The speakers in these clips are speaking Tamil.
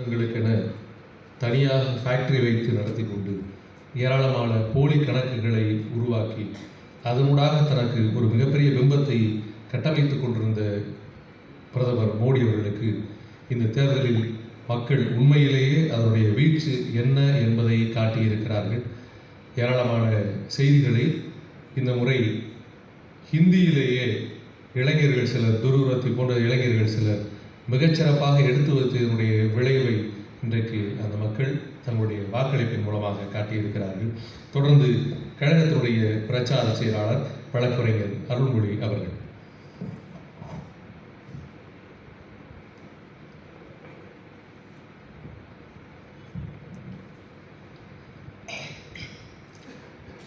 அவர்களுக்கென தனியாக ஃபேக்டரி வைத்து நடத்தி கொண்டு ஏராளமான போலி கணக்குகளை உருவாக்கி அதனூடாக தனக்கு ஒரு மிகப்பெரிய பிம்பத்தை கட்டமைத்துக் கொண்டிருந்த பிரதமர் மோடி அவர்களுக்கு இந்த தேர்தலில் மக்கள் உண்மையிலேயே அதனுடைய வீழ்ச்சி என்ன என்பதை காட்டியிருக்கிறார்கள். ஏராளமான செய்திகளை இந்த முறை ஹிந்தியிலேயே இளைஞர்கள் சிலர் துருவரத்தை போன்ற இளைஞர்கள் சிலர் மிகச்சிறப்பாக எடுத்து வைத்ததனுடைய விளைவை இன்றைக்கு அந்த மக்கள் தங்களுடைய வாக்களிப்பின் மூலமாக காட்டியிருக்கிறார்கள். தொடர்ந்து கழகத்தினுடைய பிரச்சார செயலாளர் வழக்குரைஞர் அருள்மொழி அவர்கள்.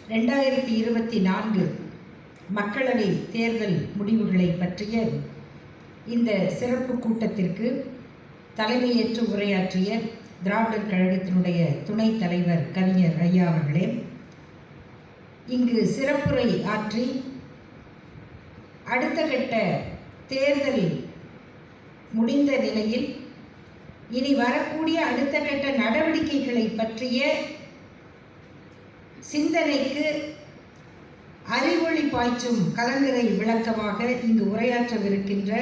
ரெண்டாயிரத்தி இருபத்தி நான்கு மக்களவை தேர்தல் முடிவுகளை பற்றிய இந்த சிறப்பு கூட்டத்திற்கு தலைமையேற்று உரையாற்றிய திராவிடர் கழகத்தினுடைய துணைத் தலைவர் கவிஞர் ஐயா அவர்களே இங்கு சிறப்புரை ஆற்றி அடுத்த கட்ட தேர்தல் முடிந்த நிலையில் இனி வரக்கூடிய அடுத்த கட்ட நடவடிக்கைகளை பற்றிய சிந்தனைக்கு அறிவொளி பாய்ச்சும் கலங்கரை விளக்கமாக இங்கு உரையாற்றவிருக்கின்ற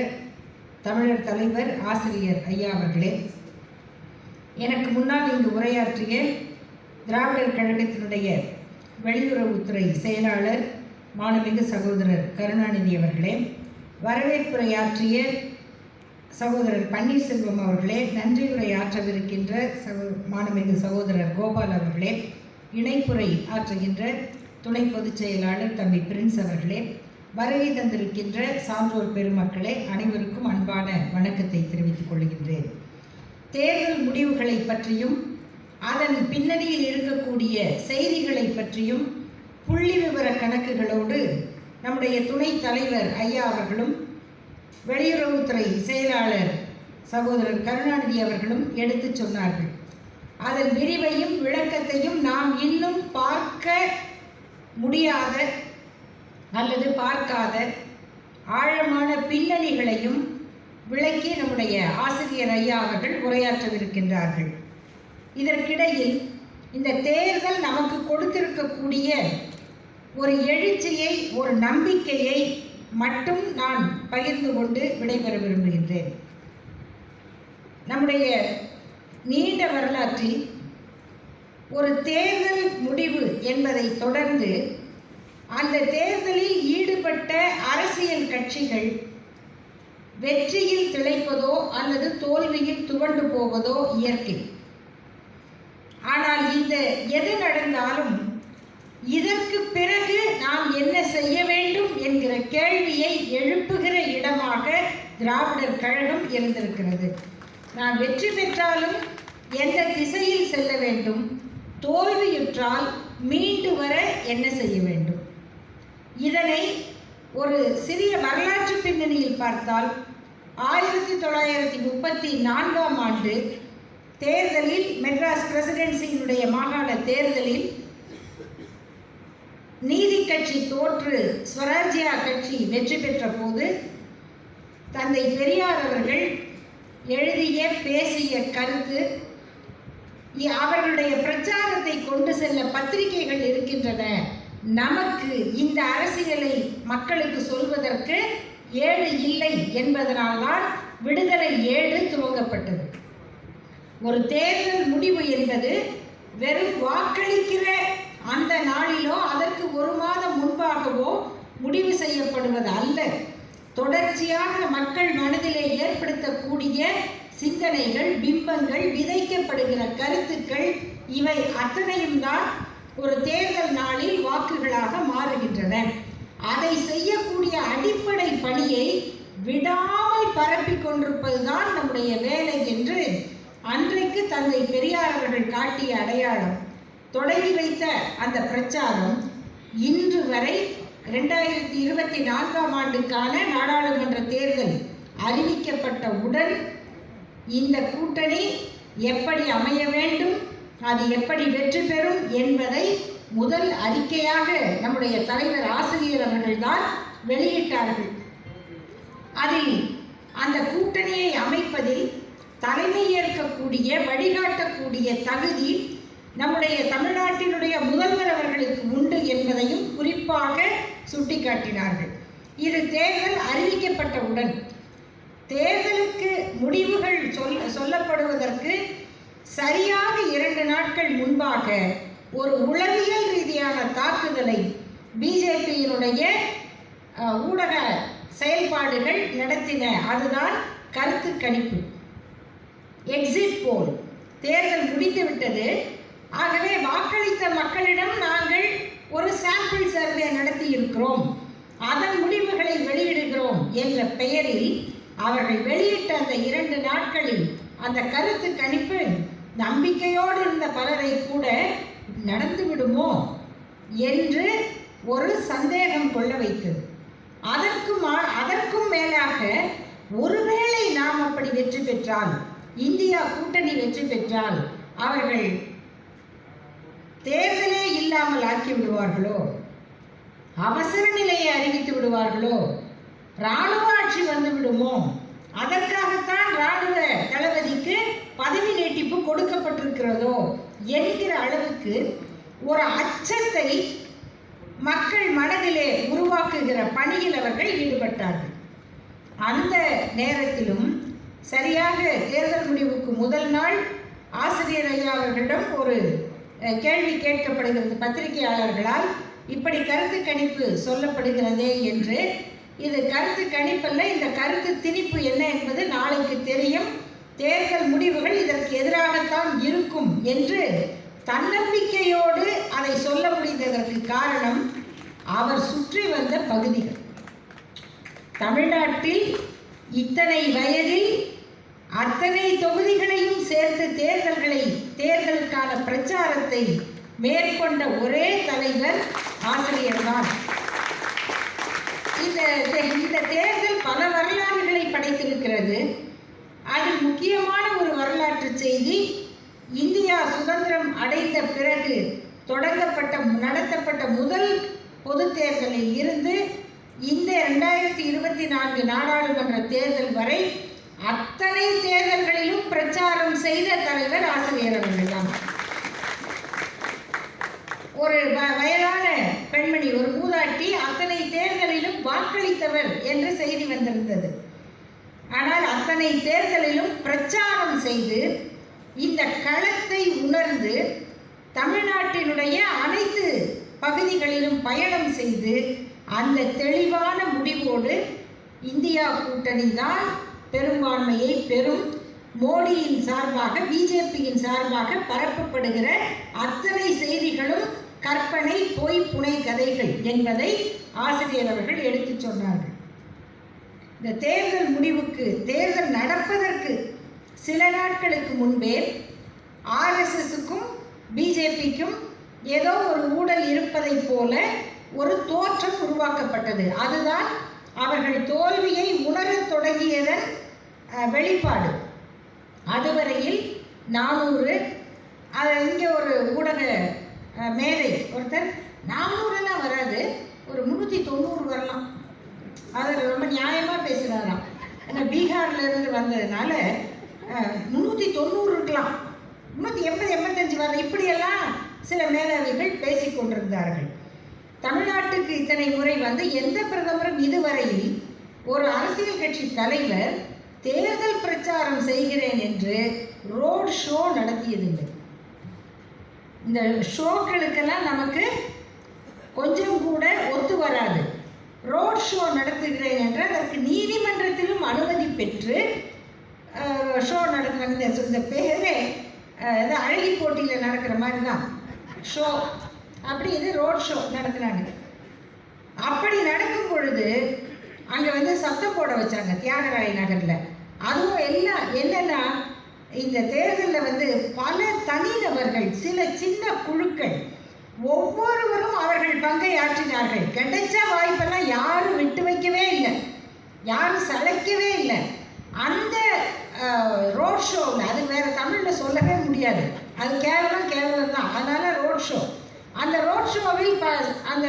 தமிழர் தலைவர் ஆசிரியர் ஐயா அவர்களே எனக்கு முன்னால் இங்கு உரையாற்றிய திராவிடர் கழகத்தினுடைய வெளியுறவுத்துறை செயலாளர் மாணவிக சகோதரர் கருணாநிதி அவர்களே வரவேற்புரையாற்றிய சகோதரர் பன்னீர்செல்வம் அவர்களே நன்றியுரை ஆற்றவிருக்கின்ற சகோ மாணமிகு சகோதரர் கோபால் அவர்களே இணைப்புரை ஆற்றுகின்ற துணை பொதுச் செயலாளர் தம்பி பிரின்ஸ் அவர்களே வருகை தந்திருக்கின்ற சான்றோர் பெருமக்களே அனைவருக்கும் அன்பான வணக்கத்தை தெரிவித்துக் கொள்கின்றேன். தேர்தல் முடிவுகளை பற்றியும் அதன் பின்னணியில் இருக்கக்கூடிய செய்திகளை பற்றியும் புள்ளி விவர கணக்குகளோடு நம்முடைய துணைத் தலைவர் ஐயா அவர்களும் வெளியுறவுத்துறை செயலாளர் சகோதரர் கருணாநிதி அவர்களும் எடுத்துச் சொன்னார்கள். அதன் விரிவையும் விளக்கத்தையும் நாம் இன்னும் பார்க்க முடியாத அல்லது பார்க்காத ஆழமான பின்னணிகளையும் விளக்கி நம்முடைய ஆசிரியர் ஐயா அவர்கள் உரையாற்றவிருக்கின்றார்கள். இதற்கிடையில் இந்த தேர்தல் நமக்கு கொடுத்திருக்கக்கூடிய ஒரு எழுச்சியை ஒரு நம்பிக்கையை மட்டும் நான் பகிர்ந்து கொண்டு விடைபெற விரும்புகின்றேன். நம்முடைய நீண்ட வரலாற்றில் ஒரு தேர்தல் முடிவு என்பதை தொடர்ந்து அந்த தேர்தலில் ஈடுபட்ட அரசியல் கட்சிகள் வெற்றியில் திளைப்பதோ அல்லது தோல்வியில் துவண்டு போவதோ இயற்கை. ஆனால் இந்த எது நடந்தாலும் இதற்கு பிறகு நாம் என்ன செய்ய வேண்டும் என்கிற கேள்வியை எழுப்புகிற இடமாக திராவிடர் கழகம் இருந்திருக்கிறது. நான் வெற்றி பெற்றாலும் எந்த திசையில் செல்ல வேண்டும்? தோல்வியுற்றால் மீண்டு வர என்ன செய்ய வேண்டும்? இதனை ஒரு சிறிய வரலாற்று பின்னணியில் பார்த்தால் ஆயிரத்தி தொள்ளாயிரத்தி முப்பத்தி நான்காம் ஆண்டு தேர்தலில் மெட்ராஸ் பிரசிடென்சியினுடைய மாகாண தேர்தலில் நீதி கட்சி தோற்று ஸ்வராஜ்யா கட்சி வெற்றி பெற்ற போது தந்தை பெரியார் அவர்கள் எழுதிய பேசிய கருத்து அவர்களுடைய பிரச்சாரத்தை கொண்டு செல்ல பத்திரிகைகள் இருக்கின்றன. நமக்கு இந்த அரசியலை மக்களுக்கு சொல்வதற்கு ஏழு இல்லை என்பதனால்தான் விடுதலை ஏழு துவங்கப்பட்டது. ஒரு தேர்தல் முடிவு என்பது வெறும் வாக்களிக்கிற அந்த நாளிலோ அதற்கு ஒரு மாதம் முன்பாகவோ முடிவு செய்யப்படுவது அல்ல. தொடர்ச்சியாக மக்கள் மனதிலே ஏற்படுத்தக்கூடிய சிந்தனைகள் பிம்பங்கள் விதைக்கப்படுகிற கருத்துக்கள் இவை அத்தனையும் தான் ஒரு தேர்தல் நாளில் வாக்குகளாக மாறுகின்றன. அதை செய்யக்கூடிய அடிப்படை பணியை விடாமல் பரப்பி கொண்டிருப்பதுதான் நம்முடைய வேலை என்று அன்றைக்கு தந்தை பெரியார் அவர்கள் காட்டிய அடையாளம். தொடங்கி வைத்த அந்த பிரச்சாரம் இன்று வரை ரெண்டாயிரத்தி இருபத்தி நான்காம் ஆண்டுக்கான நாடாளுமன்ற தேர்தல் அறிவிக்கப்பட்ட உடன் இந்த கூட்டணி எப்படி அமைய வேண்டும் அது எப்படி வெற்றி பெறும் என்பதை முதல் அறிக்கையாக நம்முடைய தலைவர் ஆசிரியர் அவர்கள்தான் வெளியிட்டார்கள். அதில் அந்த கூட்டணியை அமைப்பதில் தலைமை ஏற்கக்கூடிய வழிகாட்டக்கூடிய தகுதி நம்முடைய தமிழ்நாட்டினுடைய முதல்வர் அவர்களுக்கு உண்டு என்பதையும் குறிப்பாக சுட்டிக்காட்டினார்கள். இது தேர்தல் அறிவிக்கப்பட்டவுடன் தேர்தலுக்கு முடிவுகள் சொல் சொல்லப்படுவதற்கு சரியாக இரண்டு நாட்கள் முன்பாக ஒரு உளவியல் ரீதியான தாக்குதலை பிஜேபியினுடைய ஊடக செயல்பாடுகள் நடத்தின அதுதான் கருத்து கணிப்பு. எக்ஸிட் போல் தேர்தல் முடிந்துவிட்டது ஆகவே வாக்களித்த மக்களிடம் நாங்கள் ஒரு சாம்பிள் சர்வே நடத்தி இருக்கிறோம் அதன் முடிவுகளை வெளியிடுகிறோம் என்ற பெயரில் அவர்கள் வெளியிட்ட அந்த இரண்டு நாட்களில் அந்த கருத்து கணிப்பு நம்பிக்கையோடு இருந்த பலரை கூட நடந்து விடுமோ என்று ஒரு சந்தேகம் கொள்ள வைத்தது. அதற்கு மா அதற்கும் மேலாக ஒருவேளை நாம் அப்படி வெற்றி பெற்றால் இந்தியா கூட்டணி வெற்றி பெற்றால் அவர்கள் தேர்தலே இல்லாமல் ஆக்கி விடுவார்களோ? அவசர நிலையை அறிவித்து விடுவார்களோ? இராணுவ ஆட்சி வந்து விடுமோ? அதற்காகத்தான் இராணுவ தளபதிக்கு பதவி நீட்டிப்பு கொடுக்கப்பட்டிருக்கிறதோ? என்கிற அளவுக்கு ஒரு அச்சத்தை மக்கள் மனதிலே உருவாக்குகிற பணியில் அவர்கள் ஈடுபட்டார்கள். அந்த நேரத்திலும் சரியாக தேர்தல் முடிவுக்கு முதல் நாள் ஆசிரியர் ஐயா அவர்களிடம் ஒரு கேள்வி கேட்கப்படுகிறது பத்திரிகையாளர்களால். இப்படி கருத்து கணிப்பு சொல்லப்படுகிறதே என்று. இது கருத்து கணிப்பல்ல இந்த கருத்து திணிப்பு என்ன என்பது நாளைக்கு தெரியும். தேர்தல் முடிவுகள் இதற்கு எதிராகத்தான் இருக்கும் என்று தன்னம்பிக்கையோடு அதை சொல்ல முடிந்ததற்கு காரணம் அவர் சுற்றி வந்த பகுதிகள். தமிழ்நாட்டில் இத்தனை வயதில் அத்தனை தொகுதிகளையும் சேர்த்து தேர்தல்களை தேர்தலுக்கான பிரச்சாரத்தை மேற்கொண்ட ஒரே தலைவர் ஆசிரியர்தான். இந்த இந்த தேர்தல் பல வரலாறுகளை படைத்திருக்கிறது. முக்கியமான ஒரு வரலாற்று செய்தி இந்தியா சுதந்திரம் அடைந்த பிறகு தொடங்கப்பட்ட நடத்தப்பட்ட முதல் பொது தேர்தலில் இருந்து இந்த ரெண்டாயிரத்தி இருபத்தி நான்கு நாடாளுமன்ற தேர்தல் வரை அத்தனை தேர்தல்களிலும் பிரச்சாரம் செய்த தலைவர் ஆசிரியர் அவர்கள்தான். ஒரு வ- வயதான பெண்மணி ஒரு மூதாட்டி அத்தனை தேர்தலிலும் வாக்களித்தவர் என்று செய்தி வந்திருந்தது. ஆனால் அத்தனை தேர்தலிலும் பிரச்சாரம் செய்து இந்த களத்தை உணர்ந்து தமிழ்நாட்டினுடைய அனைத்து பகுதிகளிலும் பயணம் செய்து அந்த தெளிவான முடிவோடு இந்தியா கூட்டணி தான் பெரும்பான்மையை பெறும். மோடியின் சார்பாக பிஜேபியின் சார்பாக பரப்பப்படுகிற அத்தனை செய்திகளும் கற்பனை பொய் புனை கதைகள் என்பதை ஆசிரியர் அவர்கள் எடுத்துச் சொன்னார்கள். இந்த தேர்தல் முடிவுக்கு தேர்தல் நடப்பதற்கு சில நாட்களுக்கு முன்பே ஆர்எஸ்எஸுக்கும் பிஜேபிக்கும் ஏதோ ஒரு ஊழல் இருப்பதைப் போல ஒரு தோற்றம் உருவாக்கப்பட்டது. அதுதான் அவர்கள் தோல்வியை உணரத் தொடங்கியதன் வெளிப்பாடு. அதுவரையில் நானூறு அது இங்கே ஒரு ஊடக மேதை ஒருத்தர் நானூறுலாம் வராது ஒரு முந்நூற்றி தொண்ணூறு வரலாம். அதில் ரொம்ப நியாயமாக பேசினாராம். ஏன்னா பீகார்ல இருந்து வந்ததுனால முந்நூற்றி தொண்ணூறு இருக்கலாம். முந்நூற்றி எண்பது எண்பத்தஞ்சு வர இப்படியெல்லாம் சில மேலாவிகள் பேசிக் கொண்டிருந்தார்கள். தமிழ்நாட்டுக்கு இத்தனை முறை வந்து எந்த பிரதமரும் இதுவரையில் ஒரு அரசியல் கட்சி தலைவர் தேர்தல் பிரச்சாரம் செய்கிறேன் என்று ரோட் ஷோ நடத்தியதில்லை. இந்த ஷோக்களுக்கெல்லாம் நமக்கு கொஞ்சம் கூட ஒத்து வராது. ரோட் ஷோ நடத்துகிறேன் என்று அதற்கு நீதிமன்றத்திலும் அனுமதி பெற்று ஷோ நடத்துகிறாங்க இந்த பேரே இது அழகி போட்டியில் நடக்கிற மாதிரி தான் ஷோ அப்படி இது ரோட் ஷோ நடத்துனாங்க. அப்படி நடக்கும் பொழுது அங்கே வந்து சத்தம் போட வச்சாங்க தியாகராய நகரில். அதுவும் எல்லாம் என்னென்னா இந்த தேர்தலில் வந்து பல தனிநபர்கள் சில சின்ன குழுக்கள் ஒவ்வொருவரும் அவர்கள் பங்கை ஆற்றினார்கள். கிடைச்ச வாய்ப்பெல்லாம் யாரும் விட்டு வைக்கவே இல்லை. யாரும் சளைக்கவே இல்லை. அந்த ரோட் ஷோவில் அது வேற தமிழில் சொல்லவே முடியாது. அது கேவலம் கேவலம் தான். அதனால் ரோட் ஷோ அந்த ரோட் ஷோவில் ப அந்த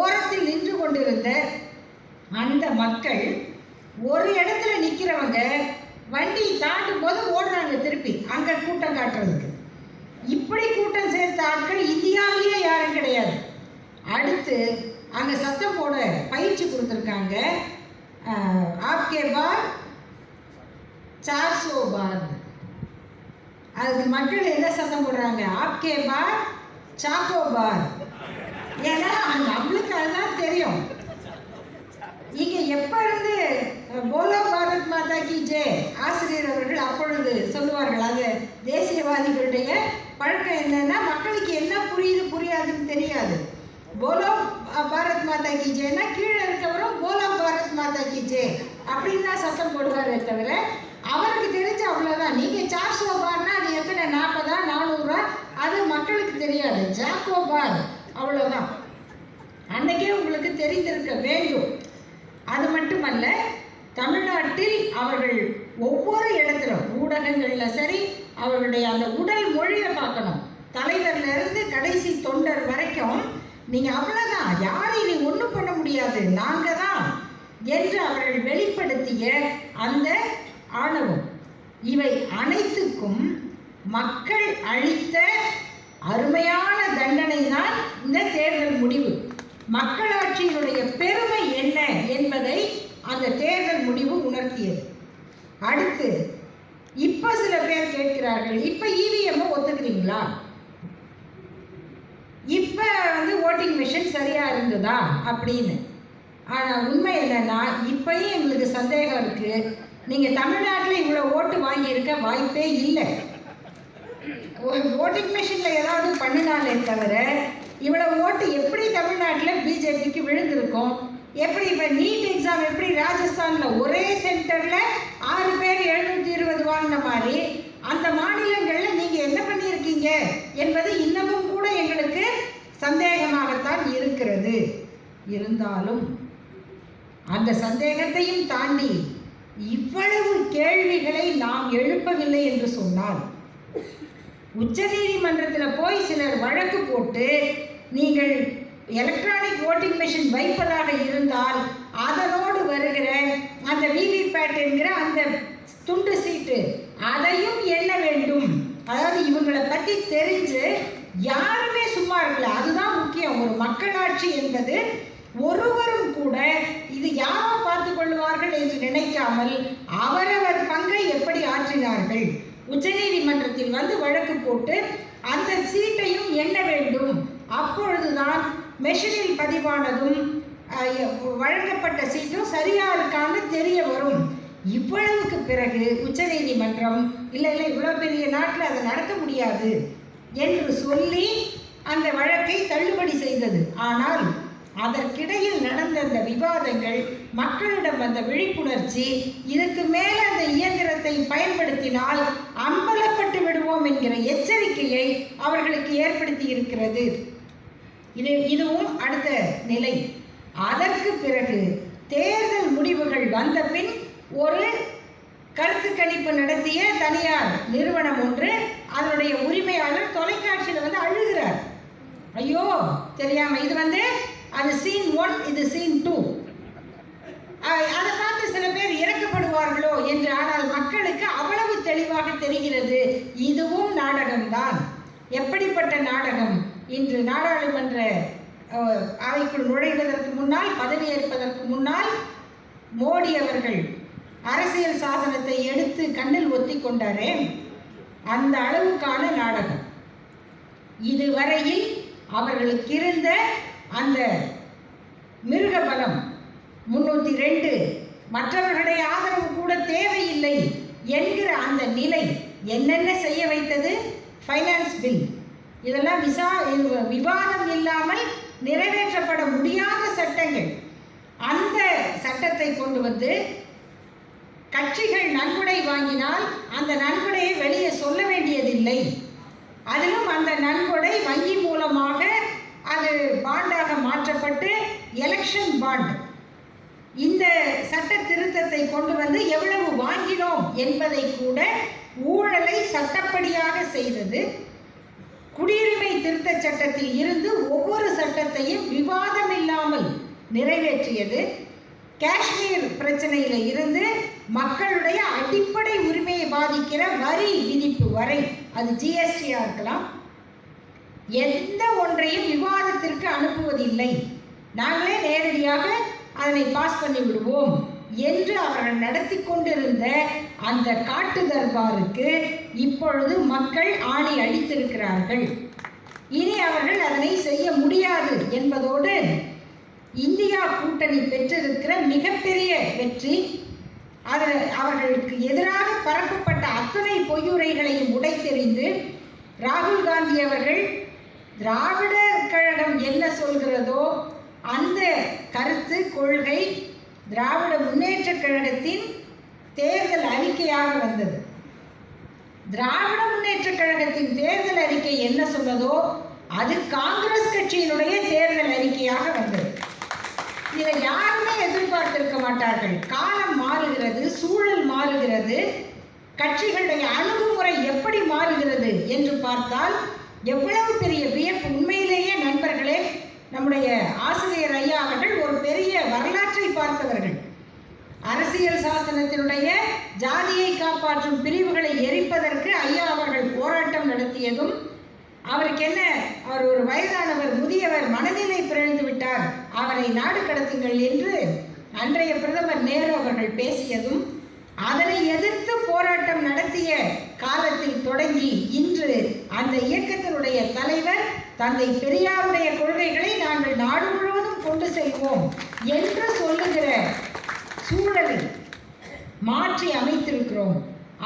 ஓரத்தில் நின்று கொண்டிருந்த அந்த மக்கள் ஒரு இடத்துல நிற்கிறவங்க வண்டி தாண்டும் போது ஓடுறாங்க திருப்பி. அங்கே கூட்டம் காட்டுறதுக்கு. இப்படி கூட்டம் சேர்த்த ஆட்கள் இந்தியாவிலேயே யாரும் கிடையாது. அடுத்து அங்கே சத்தம் போட பயிற்சி கொடுத்துருக்காங்க ஆப்கே பார் சார்சோ பார் அதுக்கு மக்கள் என்ன சத்தம் போடுறாங்க? ஆப்கே பார் சாக்கோ பார் ஏன்னா நம்மளுக்கு அதுதான் தெரியும். இங்கே எப்போ இருந்து போலோ பாரத் மாதா கி ஜே ஆசிரியர் அவர்கள் அப்பொழுது சொல்லுவார்கள் அது தேசியவாதிகளுடைய பழக்கம் என்னன்னா மக்களுக்கு என்ன புரியுது புரியாதுன்னு தெரியாது. போலோ பாரத் மாதா கி ஜெய்னா கீழே இருக்கவரும் போலோ பாரத் மாதா கி ஜெய் அப்படின்னு தான் சத்தம் போடுவாரே தவிர அவருக்கு தெரிஞ்ச அவ்வளோதான் நீங்கள் சார் சோபார்னா அது எத்தனை? நாற்பதா நானூறுரூவா அது மக்களுக்கு தெரியாது. ஜாக்கோ பார். அவ்வளோதான் அன்னைக்கே உங்களுக்கு தெரிந்திருக்க வேண்டும். அது மட்டுமல்ல தமிழ்நாட்டில் அவர்கள் ஒவ்வொரு இடத்துல ஊடகங்களில் சரி அவர்களுடைய அந்த உடல் மொழியை பார்க்கணும். தலைவர்லேருந்து கடைசி தொண்டர் வரைக்கும் நீங்கள் அவ்வளோதான் யாரையும் நீ ஒன்றும் பண்ண முடியாது நாங்கள் தான் என்று அவர்கள் வெளிப்படுத்திய அந்த ஆணவம். இவை அனைத்துக்கும் மக்கள் அளித்த அருமையான தண்டனை தான் இந்த தேர்தல் முடிவு. மக்களாட்சியினுடைய பெருமை என்ன என்பதை அந்த தேர்தல் முடிவு உணர்த்தியது. அடுத்து இப்போ சில பேர் கேட்கிறார்கள் இப்போ இவிஎம் ஒத்துக்கிறீங்களா? இப்போ வந்து ஓட்டிங் மிஷின் சரியாக இருந்ததா? அப்படின்னு. ஆனால் உண்மை என்னன்னா இப்பயும் எங்களுக்கு சந்தேகம் இருக்குது நீங்கள் தமிழ்நாட்டில் இவ்வளோ ஓட்டு வாங்கியிருக்க வாய்ப்பே இல்லை. ஓட்டிங் மிஷினில் ஏதாவது பண்ணினாலே தவிர இவ்வளோ ஓட்டு எப்படி தமிழ்நாட்டில் பிஜேபிக்கு விழுந்திருக்கும்? எப்படி இப்போ நீட் எக்ஸாம் எப்படி ராஜஸ்தானில் ஒரே சென்டரில் ஆறு பேர் எழுநூற்றி இருபது வாங்கின மாதிரி அந்த மாநிலங்களில் நீங்கள் என்ன பண்ணியிருக்கீங்க என்பது இன்னமும் கூட எங்களுக்கு சந்தேகமாகத்தான் இருக்கிறது. இருந்தாலும் அந்த சந்தேகத்தையும் தாண்டி இவ்வளவு கேள்விகளை நாம் எழுப்பவில்லை என்று சொன்னால் உச்சநீதிமன்றத்தில் போய் சிலர் வழக்கு போட்டு நீங்கள் எலக்ட்ரானிக் ஓட்டிங் மிஷின் வைப்பதாக இருந்தால் அதனோடு வருகிற அந்த விவிபேட் என்கிற அந்த துண்டு சீட்டு அதையும் எண்ண வேண்டும். அதாவது இவங்களை பற்றி தெரிஞ்சு யாருமே சும்மா இருக்கல. அதுதான் முக்கியம். ஒரு மக்களாட்சி என்பது ஒருவரும் கூட இது யாரோ பார்த்து கொள்வார்கள் என்று நினைக்காமல் அவரவர் பங்கை எப்படி ஆற்றினார்கள்? உச்சநீதிமன்றத்தில் வந்து வழக்கு போட்டு அந்த சீட்டையும் எண்ண வேண்டும். அப்பொழுதுதான் மெஷினில் பதிவானதும் வழங்கப்பட்ட சீட்டும் சரியா இருக்கான்னு தெரிய வரும். இவ்வளவுக்கு பிறகு உச்சநீதிமன்றம் இல்லை இல்லை இவ்வளோ பெரிய நாட்டில் அதை நடக்க முடியாது என்று சொல்லி அந்த வழக்கை தள்ளுபடி செய்தது. ஆனால் அதற்கிடையில் நடந்த அந்த விவாதங்கள் மக்களிடம் வந்த விழிப்புணர்ச்சி இதுக்கு மேல் அந்த இயந்திரத்தை பயன்படுத்தினால் அம்பலப்பட்டு விடுவோம் என்கிற எச்சரிக்கையை அவர்களுக்கு ஏற்படுத்தி இருக்கிறது இது இதுவும் அடுத்த நிலை. அதற்கு பிறகு தேர்தல் முடிவுகள் வந்த பின் ஒரு கருத்து கணிப்பு நடத்திய தனியார் நிறுவனம் ஒன்று அதனுடைய உரிமையாளர் தொலைக்காட்சியில் வந்து அழுகிறார். ஐயோ தெரியாம இது வந்து அது சீன் ஒன் இது சீன் டூ அதை பார்த்து சில பேர் இறக்கப்படுவார்களோ என்று ஆனால் மக்களுக்கு அவ்வளவு தெளிவாக தெரிகிறது. இதுவும் நாடகம்தான். எப்படிப்பட்ட நாடகம்? இன்று நாடாளுமன்ற அவைக்குள் நுழைவதற்கு முன்னால் பதவியேற்பதற்கு முன்னால் மோடி அவர்கள் அரசியல் சாசனத்தை எடுத்து கண்ணில் ஒத்தி கொண்டாரே அந்த அளவுக்கான நாடகம். இதுவரையில் அவர்களுக்கு இருந்த அந்த மிருக பலம் முன்னூற்றி ரெண்டு மற்றவர்களுடைய ஆதரவு கூட தேவையில்லை என்கிற அந்த நிலை என்னென்ன செய்ய வைத்தது? Finance bill. இதெல்லாம் விசா விவாதம் இல்லாமல் நிறைவேற்றப்பட முடியாத சட்டங்கள். அந்த சட்டத்தை கொண்டு வந்து கட்சிகள் நன்கொடை வாங்கினால் அந்த நன்கொடையை வெளியே சொல்ல வேண்டியதில்லை. அதிலும் அந்த நன்கொடை வங்கி மூலமாக அது பாண்டாக மாற்றப்பட்டு எலெக்ஷன் பாண்ட் இந்த சட்ட திருத்தத்தை கொண்டு வந்து எவ்வளவு வாங்கினோம் என்பதை கூட ஊழலை சட்டப்படியாக செய்தது குடியுரிமை திருத்தச் சட்டத்தில் இருந்து ஒவ்வொரு சட்டத்தையும் விவாதம் இல்லாமல் நிறைவேற்றியது. காஷ்மீர் பிரச்சனையில இருந்து மக்களுடைய அடிப்படை உரிமையை பாதிக்கிற வரி விதிப்பு வரை அது ஜிஎஸ்டியா இருக்கலாம். எந்த ஒன்றையும் விவாதத்திற்கு அனுப்புவதில்லை. நாங்களே நேரடியாக அதனை பாஸ் பண்ணி விடுவோம் என்று அவர்கள் நடத்தி கொண்டிருந்த அந்த காட்டு தர்பாருக்கு இப்பொழுது மக்கள் ஆணி அடித்திருக்கிறார்கள் இனி அவர்கள் அதனை செய்ய முடியாது என்பதோடு இந்தியா கூட்டணி பெற்றிருக்கிற மிகப்பெரிய வெற்றி அது அவர்களுக்கு எதிராக பரப்பப்பட்ட அத்தனை பொய்யுரைகளையும் உடைத்தெறிந்து ராகுல் காந்தி அவர்கள் திராவிடர் கழகம் என்ன சொல்கிறதோ அந்த கருத்து கொள்கை திராவிட முன்னேற்றக் கழகத்தின் தேர்தல் அறிக்கையாக வந்தது. திராவிட முன்னேற்றக் கழகத்தின் தேர்தல் அறிக்கை என்ன சொன்னதோ அது காங்கிரஸ் கட்சியினுடைய தேர்தல் அறிக்கையாக வந்தது. இதை யாருமே எதிர்பார்த்திருக்க மாட்டார்கள். காலம் மாறுகிறது சூழல் மாறுகிறது. கட்சிகளுடைய அணுகுமுறை எப்படி மாறுகிறது என்று பார்த்தால் எவ்வளவு பெரிய வியப்பு. உண்மையிலேயே நண்பர்களே நம்முடைய ஆசிரியர் ஐயா அவர்கள் ஒரு பெரிய வரலாற்றை பார்த்தவர்கள். அரசியல் சாசனத்தினுடைய ஜாதியை காப்பாற்றும் பிரிவுகளை எரிப்பதற்கு ஐயா அவர்கள் போராட்டம் நடத்தியதும் அவருக்கு என்ன அவர் ஒரு வயதானவர் முதியவர் மனநிலை பிறழ்ந்து விட்டார். அவரை நாடு கடத்துங்கள் என்று அன்றைய பிரதமர் நேரு அவர்கள் பேசியதும் அதனை எதிர்த்து போராட்டம் நடத்திய காலத்தில் தொடங்கி இன்று அந்த இயக்கத்தினுடைய தலைவர் தந்தை பெரியாருடைய கொள்கைகளை நாங்கள் நாடு முழுவதும் கொண்டு செல்வோம் என்று சொல்லுகிற சூழலை மாற்றி அமைத்திருக்கிறோம்.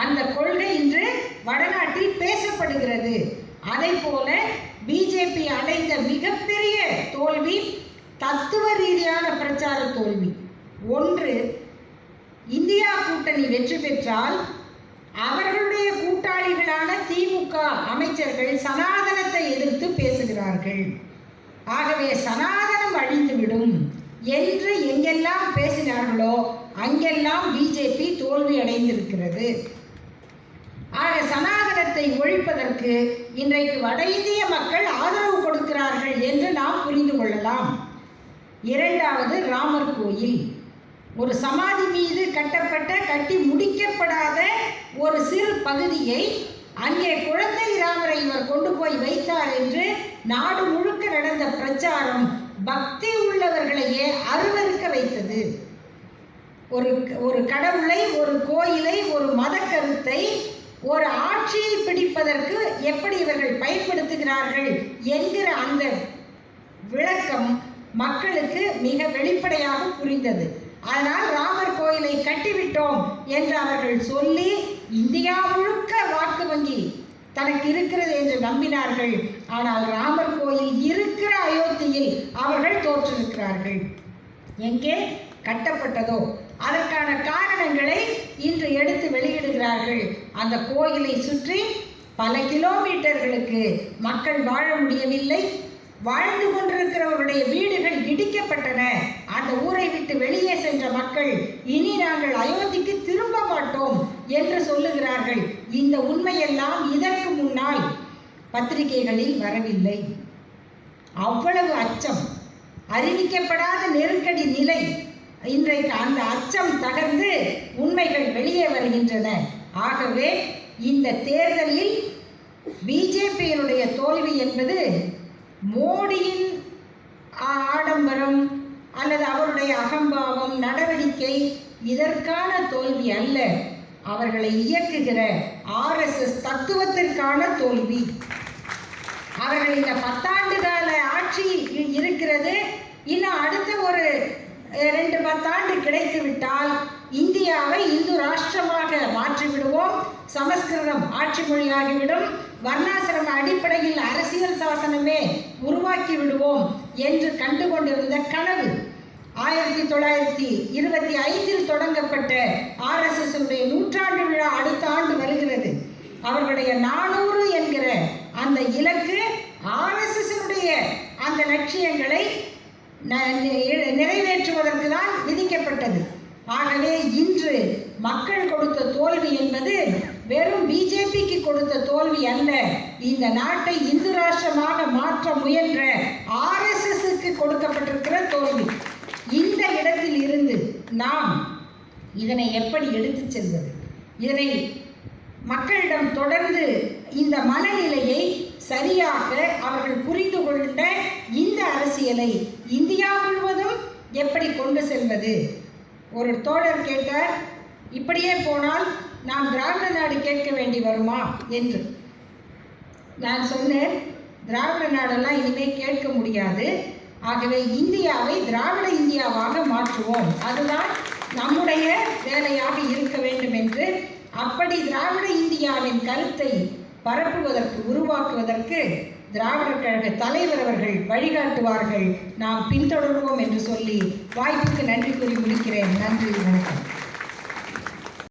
அந்த கொள்கை இன்று வடநாட்டில் பேசப்படுகிறது. அதை போல பிஜேபி அடைந்த மிகப்பெரிய தோல்வி தத்துவ ரீதியான பிரச்சார தோல்வி. ஒன்று இந்தியா கூட்டணி வெற்றி பெற்றால் அவர்களுடைய கூட்டாளிகளான திமுக அமைச்சர்கள் சனாதனத்தை எதிர்த்து பேசுகிறார்கள். ஆகவே சனாதனம் அழிந்துவிடும். என்று எங்கெல்லாம் பேசினார்களோ அங்கெல்லாம் பிஜேபி தோல்வி அடைந்திருக்கிறது. ஆக சனாதனத்தை ஒழிப்பதற்கு இன்றைக்கு வட இந்திய மக்கள் ஆதரவு கொடுக்கிறார்கள் என்று நாம் புரிந்து கொள்ளலாம். இரண்டாவது ராமர் கோயில். ஒரு சமாதி மீது கட்டப்பட்ட கட்டி முடிக்கப்படாத பகுதியை அங்கே குழந்தை ராமரை இவர் கொண்டு போய் வைத்தார் என்று நாடு முழுக்க நடந்த பிரச்சாரம் பக்தி உள்ளவர்களையே அருவருக்க வைத்தது. ஒரு ஒரு கடவுளை ஒரு கோயிலை ஒரு மத கருத்தை ஒரு ஆட்சியை பிடிப்பதற்கு எப்படி இவர்கள் பயன்படுத்துகிறார்கள் என்கிற அந்த விளக்கம் மக்களுக்கு மிக வெளிப்படையாக புரிந்தது. அதனால் ராமர் கோயிலை கட்டிவிட்டோம் என்று அவர்கள் சொல்லி இந்தியா முழுக்க வாக்கு வங்கி தனக்கு இருக்கிறது என்று நம்பினார்கள். ஆனால் ராமர் கோயில் இருக்கிற அயோத்தியில் அவர்கள் தோற்றிருக்கிறார்கள். எங்கே? கட்டப்பட்டதோ? அதற்கான காரணங்களை இன்று எடுத்து வெளியிடுகிறார்கள். அந்த கோயிலை சுற்றி பல கிலோமீட்டர்களுக்கு மக்கள் வாழ முடியவில்லை. வாழ்ந்து கொண்டிருக்கிறவருடைய வீடுகள் இடிக்கப்பட்டன. அந்த ஊரை விட்டு வெளியே சென்ற மக்கள் இனி நாங்கள் அயோத்திக்கு திரும்ப மாட்டோம். என்று சொல்லுகிறார்கள். இந்த உண்மையெல்லாம் இதற்கு முன்னால் பத்திரிகைகளில் வரவில்லை. அவ்வளவு அச்சம். அறிவிக்கப்படாத நெருக்கடி நிலை. இன்றைக்கு அந்த அச்சம் தகர்ந்து உண்மைகள் வெளியே வருகின்றன. ஆகவே இந்த தேர்தலில் பிஜேபியினுடைய தோல்வி என்பது மோடியின் ஆடம்பரம் அல்லது அவருடைய அகம்பாவம் நடவடிக்கை இதற்கான தோல்வி அல்ல. அவர்களை இயக்குகிற ஆர்எஸ்எஸ் தத்துவத்திற்கான தோல்வி. அவர்கள் இந்த பத்தாண்டு கால ஆட்சி இ- இருக்கிறது. இன்னும் அடுத்த ஒரு ரெண்டு பத்தாண்டு கிடைத்து விட்டால் இந்தியாவை இந்து ராஷ்டிரமாக மாற்றிவிடுவோம். சமஸ்கிருதம் ஆட்சி மொழியாகிவிடும். வர்ணாசிரம அடிப்படையில் அரசியல் சாசனமே உருவாக்கி விடுவோம் என்று கண்டு கொண்டிருந்த கனவு. ஆயிரத்தி தொள்ளாயிரத்தி இருபத்தி ஐந்தில் தொடங்கப்பட்ட ஆர்எஸ்எஸ் உடைய நூற்றாண்டு விழா அடுத்த ஆண்டு வருகிறது. அவர்களுடைய நானூறு என்கிற அந்த இலக்கு ஆர்எஸ்எஸ்னுடைய அந்த லட்சியங்களை ந- நிறைவேற்றுவதற்கு தான் விதிக்கப்பட்டது. ஆகவே இன்று மக்கள் கொடுத்த தோல்வி என்பது வெறும் பிஜேபிக்கு கொடுத்த தோல்வி அல்ல. இந்த நாட்டை இந்து ராஷ்டிரமாக மாற்ற முயன்ற ஆர்எஸ்எஸ்க்கு கொடுக்கப்பட்டிருக்கிற தோல்வி. இடத்தில் இருந்து நாம் இதனை எப்படி எடுத்துச் செல்வது? இதனை மக்களிடம் தொடர்ந்து இந்த மனநிலையை சரியாக அவர்கள் புரிந்து கொண்ட இந்த அரசியலை இந்தியா முழுவதும் எப்படி கொண்டு செல்வது? ஒரு தோழர் கேட்டார் இப்படியே போனால் நாம் திராவிட நாடு கேட்க வேண்டி வருமா? என்று. நான் சொன்னேன் திராவிட நாடெல்லாம் இனிமேல் கேட்க முடியாது. ஆகவே இந்தியாவை திராவிட இந்தியாவாக மாற்றுவோம். அதுதான் நம்முடைய வேலையாக இருக்க வேண்டும் என்று அப்படி திராவிட இந்தியாவின் கருத்தை பரப்புவதற்கு உருவாக்குவதற்கு திராவிடர் கழக தலைவர் அவர்கள் வழிகாட்டுவார்கள். நாம் பின்தொடர்வோம் என்று சொல்லி வாய்ப்புக்கு நன்றி கூறி முடிக்கிறேன். நன்றி வணக்கம்.